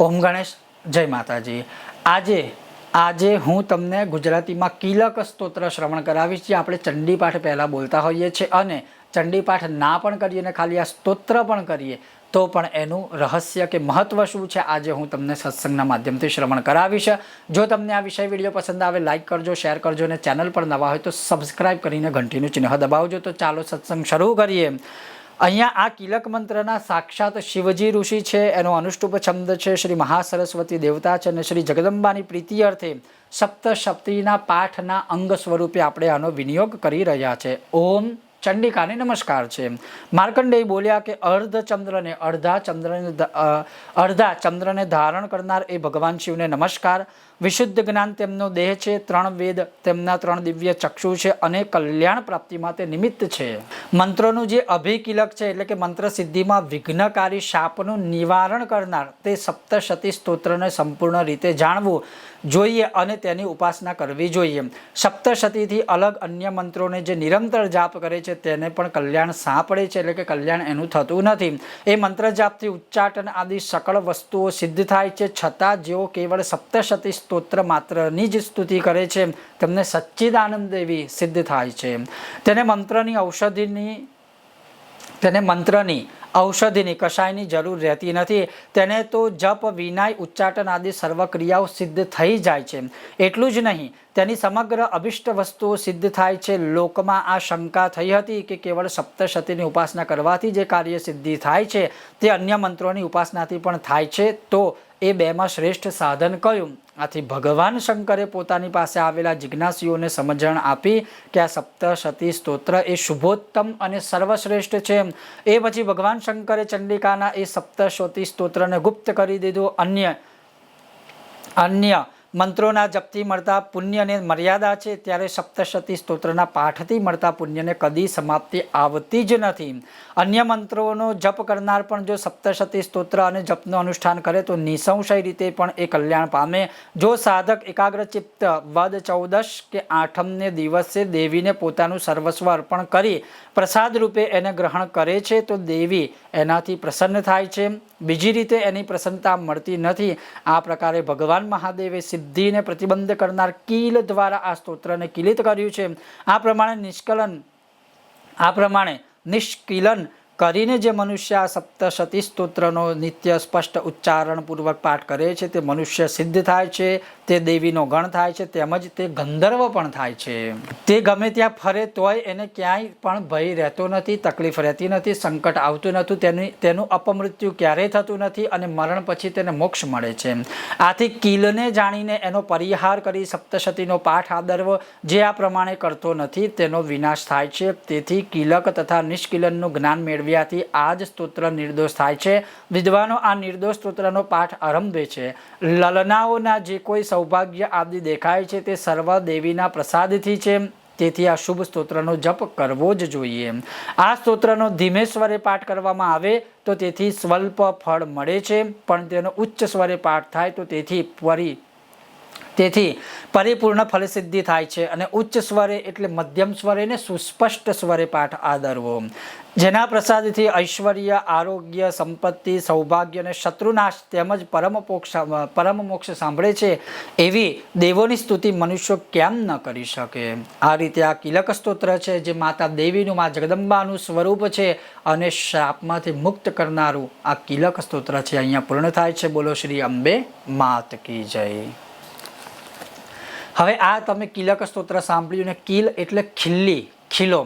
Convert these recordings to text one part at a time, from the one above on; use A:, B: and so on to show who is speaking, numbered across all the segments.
A: ઓમ ગણેશ, જય માતાજી. આજે આજે હું તમને ગુજરાતીમાં કિલક સ્તોત્ર શ્રવણ કરાવીશ, જે આપણે ચંડીપાઠ પહેલાં બોલતા હોઈએ છીએ અને ચંડીપાઠ ના પણ કરીએ ને ખાલી આ સ્તોત્ર પણ કરીએ, તો પણ એનું રહસ્ય કે મહત્વ શું છે આજે હું તમને સત્સંગના માધ્યમથી શ્રવણ કરાવીશ. જો તમને આ વિષય વીડિયો પસંદ આવે લાઇક કરજો, શેર કરજો અને ચેનલ પર નવા હોય તો સબસ્ક્રાઈબ કરીને ઘંટીનું ચિહ્ન દબાવજો. તો ચાલો સત્સંગ શરૂ કરીએ. અહીંયા આ કિલક મંત્રના સાક્ષાત શિવજી ઋષિ છે, એનો અનુષ્ટુપ છંદ છે શ્રી મહાસરસ્વતી દેવતા છે અને શ્રી જગદંબાની પ્રીતિ અર્થે સપ્તશતીના પાઠના અંગ સ્વરૂપે આપણે આનો વિનિયોગ કરી રહ્યા છે. ઓમ ચંડિકાને નમસ્કાર છે. માર્કંડેય બોલ્યા કે અર્ધ ચંદ્રને અડધા ચંદ્રને અડધા ચંદ્રને ધારણ કરનાર એ ભગવાન શિવને નમસ્કાર. વિશુદ્ધ જ્ઞાન તેમનો દેહ છે, ત્રણ વેદ તેમના ત્રણ દિવ્ય ચક્ષુ છે અને કલ્યાણ પ્રાપ્તિ માટે નિમિત્ત છે. મંત્રોનું જે અભિકિલક છે એટલે કે મંત્ર સિદ્ધિમાં વિઘ્નકારી શાપનું નિવારણ કરનાર તે સપ્તશતી સ્તોત્રને સંપૂર્ણ રીતે જાણવું જોઈએ અને તેની ઉપાસના કરવી જોઈએ. સપ્તશતીથી અલગ અન્ય મંત્રોને જે નિરંતર જાપ કરે છે તેને પણ કલ્યાણ સાંપડે છે એટલે કે કલ્યાણ એનું થતું નથી. એ મંત્ર જાપથી ઉચ્ચાટન આદિ સકળ વસ્તુઓ સિદ્ધ થાય છે. છતાં જેઓ કેવળ સપ્તશતી સ્તોત્ર માત્રની જ સ્તુતિ કરે છે, તેમને સચ્ચિદાનંદ દેવી સિદ્ધ થાય છે. તેને મંત્રની ઔષધિની, તેને મંત્રની ઔષધિની કશાયની જરૂર રહેતી નથી. તેને તો જપ, વિનાય, ઉચ્ચાટન આદિ સર્વક્રિયાઓ સિદ્ધ થઈ જાય છે. એટલું જ નહીં, તેની સમગ્ર અભિષ્ટ વસ્તુઓ સિદ્ધ થાય છે. લોકમાં આ શંકા થઈ હતી કે કેવળ સપ્તશતીની ઉપાસના કરવાથી જે કાર્ય સિદ્ધિ થાય છે, તે અન્ય મંત્રોની ઉપાસનાથી પણ થાય છે. તો એ બેમાં શ્રેષ્ઠ સાધન કયું? આથી ભગવાન શંકરે પોતાની પાસે આવેલા જિજ્ઞાસીઓને સમજણ આપી કે આ સપ્તશતી સ્તોત્ર એ શુભોત્તમ અને સર્વશ્રેષ્ઠ છે. એ પછી ભગવાન શંકરે ચંડિકાના એ સપ્તશતી સ્તોત્રને ગુપ્ત કરી દીધું. અન્ય અન્ય મંત્રોના જપથી મળતા પુણ્યને મર્યાદા છે, ત્યારે સપ્તશતી સ્તોત્રના પાઠથી મળતા પુણ્યને કદી સમાપ્તિ આવતી જ નથી. અન્ય મંત્રોનો જપ કરનાર પણ જો સપ્તશતી સ્તોત્ર અને જપનું અનુષ્ઠાન કરે, તો નિસંશય રીતે પણ એ કલ્યાણ પામે. જો સાધક એકાગ્રચિત્ત વદ ચૌદશ કે આઠમને દિવસે દેવીને પોતાનું સર્વસ્વ અર્પણ કરી પ્રસાદ રૂપે એને ગ્રહણ કરે છે, તો દેવી એનાથી પ્રસન્ન થાય છે. બીજી રીતે એની પ્રસન્નતા મળતી નથી. આ પ્રકારે ભગવાન મહાદેવે સિદ્ધિને પ્રતિબંધ કરનાર કીલ દ્વારા આ સ્તોત્રને કિલિત કર્યું છે. આ પ્રમાણે નિષ્કલન આ પ્રમાણે નિષ્કિલન કરીને જે મનુષ્ય આ સપ્તશતી સ્તોત્રનો નિત્ય સ્પષ્ટ ઉચ્ચારણપૂર્વક પાઠ કરે છે, તે મનુષ્ય સિદ્ધ થાય છે, તે દેવીનો ગણ થાય છે, તેમજ તે ગંધર્વ પણ થાય છે. તે ગમે ત્યાં ફરે તોય એને ક્યાંય પણ ભય રહેતો નથી, તકલીફ રહેતી નથી, સંકટ આવતું નથી, તેની, તેનું અપમૃત્યુ ક્યારેય થતું નથી અને મરણ પછી તેને મોક્ષ મળે છે. આથી કિલને જાણીને એનો પરિહાર કરી સપ્તશતીનો પાઠ આદરવો જે આ પ્રમાણે કરતો નથી, તેનો વિનાશ થાય છે. તેથી કિલક તથા નિષ્કિલનનું જ્ઞાન મેળવ્યાથી આ જ સ્તોત્ર નિર્દોષ થાય છે. વિદ્વાનો આ નિર્દોષ સ્તોત્રનો પાઠ આરંભે છે. લલનાઓના જે કોઈ સૌભાગ્ય આદિ દેખાય છે તે સર્વ દેવીના પ્રસાદથી છે. તેથી આ શુભ સ્તોત્રનો જપ કરવો જ જોઈએ. આ સ્તોત્રનો ધીમે સ્વરે પાઠ કરવામાં આવે તો તેથી સ્વલ્પ ફળ મળે છે. પણ તેનો ઉચ્ચ સ્વરે પાઠ થાય તો તેથી પરી તેથી પરિપૂર્ણ ફલસિદ્ધિ થાય છે અને ઉચ્ચ સ્વરે એટલે મધ્યમ સ્વરે ને સુસ્પષ્ટ સ્વરે પાઠ આદરવો. જેના પ્રસાદથી ઐશ્વર્ય, આરોગ્ય, સંપત્તિ, સૌભાગ્ય અને શત્રુનાશ તેમજ પરમ મોક્ષ પરમ મોક્ષ સાંભળે છે એવી દેવોની સ્તુતિ મનુષ્યો કેમ ન કરી શકે? આ રીતે આ કિલક સ્તોત્ર છે જે માતા દેવીનું, મા જગદંબાનું સ્વરૂપ છે અને શાપમાંથી મુક્ત કરનારું આ કિલક સ્તોત્ર છે. અહીંયા પૂર્ણ થાય છે. બોલો શ્રી અંબે, માત કી જય. હવે આ તમે કિલક સ્તોત્ર સાંભળ્યું ને કિલ એટલે ખીલ્લી, ખીલો,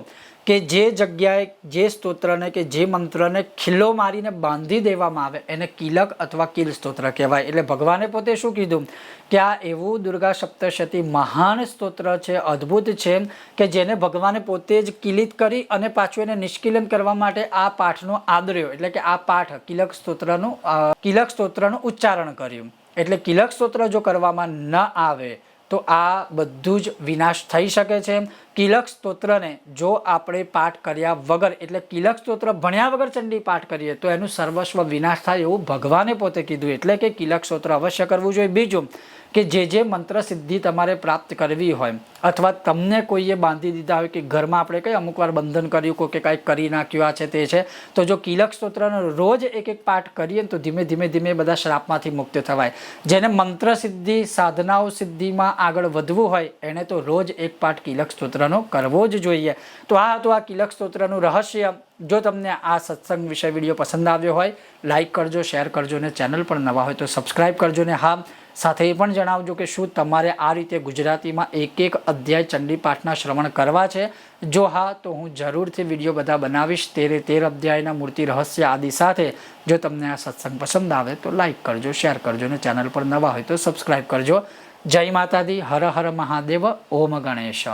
A: કે જે જગ્યાએ જે સ્તોત્રને કે જે મંત્રને ખીલ્લો મારીને બાંધી દેવામાં આવે, એને કિલક અથવા કિલ સ્તોત્ર કહેવાય. એટલે ભગવાને પોતે શું કીધું? કે આ એવું દુર્ગા સપ્તશતી મહાન સ્તોત્ર છે, અદ્ભુત છે, કે જેને ભગવાને પોતે જ કિલિત કરી અને પાછું એને નિષ્કિલન કરવા માટે આ પાઠનો આદર્યો, એટલે કે આ પાઠ કિલક સ્તોત્રનું કિલક સ્તોત્રનું ઉચ્ચારણ કર્યું. એટલે કિલક સ્તોત્ર જો કરવામાં ન આવે તો આ બધું જ વિનાશ થઈ શકે છે. કિલક સ્તોત્રને જો આપણે પાઠ કર્યા વગર, એટલે કિલક સ્તોત્ર ભણ્યા વગર ચંડી પાઠ કરીએ, તો એનું સર્વસ્વ વિનાશ થાય એવું ભગવાને પોતે કીધું. એટલે કે કિલક સ્તોત્ર અવશ્ય કરવું જોઈએ. બીજું કે જે જે મંત્ર સિદ્ધિ તમારે પ્રાપ્ત કરવી હોય, અથવા તમને કોઈએ બાંધી દીધા હોય કે ઘરમાં આપણે કંઈ અમુક વાર બંધન કર્યું કોઈ કે કાંઈક કરી નાખ્યું, આ છે તે છે, તો જો કિલક સ્તોત્રનો રોજ એક એક પાઠ કરીએ તો ધીમે ધીમે ધીમે બધા શ્રાપમાંથી મુક્ત થવાય. જેને મંત્ર સિદ્ધિ, સાધનાઓ સિદ્ધિમાં આગળ વધવું હોય એણે તો રોજ એક પાઠ કિલક સ્તોત્રનો કરવો જ જોઈએ. તો આ હતું આ કિલક સ્તોત્રનું રહસ્ય. જો તમને આ સત્સંગ વિષય વીડિયો પસંદ આવ્યો હોય, લાઈક કરજો, શેર કરજો અને ચેનલ પણ નવા હોય તો સબસ્ક્રાઈબ કરજો ને હા, સાથે એ પણ જણાવજો કે શું તમારે આ રીતે ગુજરાતીમાં એક એક અધ્યાય ચંડી પાઠના શ્રવણ કરવા છે. જો હા, તો હું જરૂરથી વીડિયો બધા બનાવીશ તેરે તેર અધ્યાયના મૂર્તિ રહસ્ય આદિ સાથે. જો તમને આ સત્સંગ પસંદ આવે તો લાઈક કરજો, શેર કરજો અને ચેનલ પર નવા હોય તો સબસ્ક્રાઈબ કરજો. જય માતાજી, હર હર મહાદેવ, ઓમ ગણેશ.